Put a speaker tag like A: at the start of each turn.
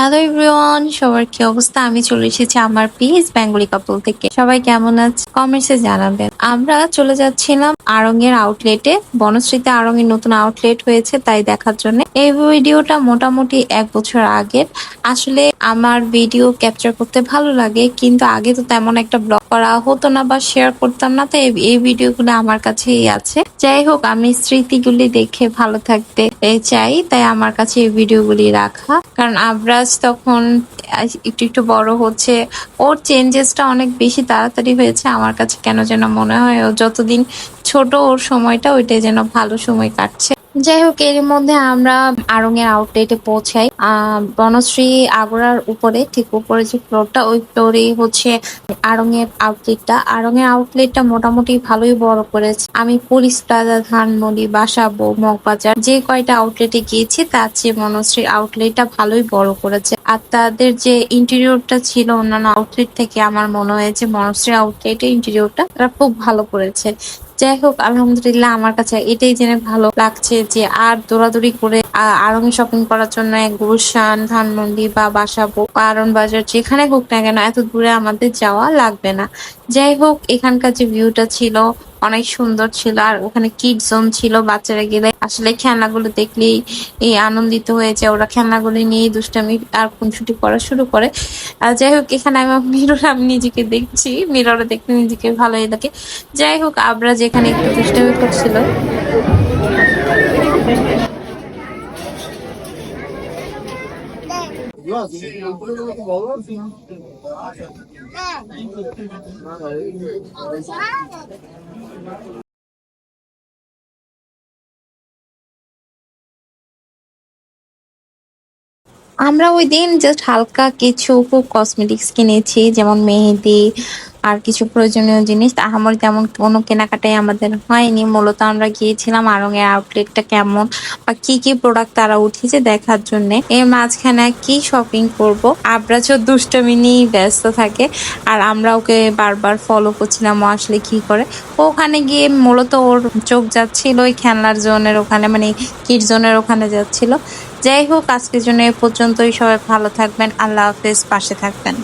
A: Hello everyone সবার কি অবস্থা? আমি চলে এসেছি আমার পেজ বেঙ্গলি কাপল থেকে। সবাই কেমন আছে? কমেন্টসে জানাবেন। আমরা চলে যাচ্ছিলাম আড়ং এর আউটলেটে বনশ্রীতে আড়ং এর নতুন আউটলেট হয়েছে তাই দেখার জন্য। এই ভিডিওটা মোটামুটি এক বছর আগের। আসলে আমার ভিডিও ক্যাপচার করতে ভালো লাগে, কিন্তু আগে তো তেমন একটা ব্লগ করা হতো না বা শেয়ার করতাম না তো এই- ভিডিওগুলো আমার কাছেই আছে। যাই হোক, আমি স্মৃতিগুলি দেখে ভালো থাকতে চাই, তাই আমার কাছে এই ভিডিওগুলি রাখা। কারণ আবরাজ তখন একটু একটু বড় হচ্ছে। ওর চেঞ্জেসটা অনেক বেশি তাড়াতাড়ি হয়েছে। আমার কাছে কেন যেন মনে হয় ও যতদিন ছোট ওর সময়টা ওইটাই যেন ভালো সময় কাটছে। যাই হোক এর মধ্যে আমরা আড়ং এর আউটলেটে পৌঁছাই বনশ্রী আগরার উপরে, ঠিক উপরে যে ফ্লোরটা ওই ফ্লোরে হচ্ছে আড়ং এর আউটলেটটা আড়ং এর আউটলেটটা মোটামুটি ভালোই বড় করেছে। আমি পুলিশ প্লাজা ধানমন্ডি, বাসাবো, মগবাজার, যে কয়টা আউটলেটে গিয়েছি, তার চেয়ে মনশ্রীর আউটলেটটা ভালোই বড় করেছে। আর তাদের যে ইন্টেরিয়রটা ছিল, অন্যান্য আউটলেট থেকে আমার মনে হয়েছে মনশ্রী আউটলেটের ইন্টেরিয়রটা তারা খুব ভালো করেছে। যাই হোক, আলহামদুলিল্লাহ আমার কাছে এটাই জেনে ভালো লাগছে যে আর দৌড়াদৌড়ি করে আরং শপিং করার জন্য গুলশান, ধানমন্ডি বা বাসাবো কারণ বাজার যেখানে হোক না কেন, এত দূরে আমাদের যাওয়া লাগবে না। যাই হোক, এখানকার যে ভিউটা ছিল অনেক সুন্দর ছিল। আর ওখানে কিড জোন ছিল বাচ্চারা গেলে। আসলে খেলনাগুলো দেখলেই আনন্দিত হয়েছে ওরা খেলনাগুলো নিয়ে দুষ্টামি আর খুনসুটি করা শুরু করে। আর যাই হোক, এখানে আমি মিরর, আমি নিজেকে দেখছি। মিররে দেখতে নিজেকে ভালোই লাগে। যাই হোক আবরা যেখানে একটু দুষ্টামি করছিল। আমরা ওই দিন জাস্ট হালকা কিছু খুব কসমেটিক্স কিনেছি যেমন মেহেদি আর কিছু প্রয়োজনীয় জিনিস আমার তেমন কোনো কেনাকাটাই আমাদের হয়নি। মূলত আমরা গিয়েছিলাম আরং এর আউটলেটটা কেমন বা কি কি প্রোডাক্ট তারা উঠিয়েছে দেখার জন্য। এর মাঝখানে কি শপিং করব? আবরাজও দুষ্টমি নিয়েই ব্যস্ত থাকে আর আমরা ওকে বারবার ফলো করছিলাম ও আসলে কি করে। ওখানে গিয়ে মূলত ওর চোখ যাচ্ছিল ওই খেলনার জোনের ওখানে মানে কিড জোনের ওখানে যাচ্ছিল। যাই হোক, আজকের জন্য এ পর্যন্তই। সবাই ভালো থাকবেন। আল্লাহ হাফেজ। পাশে থাকবেন।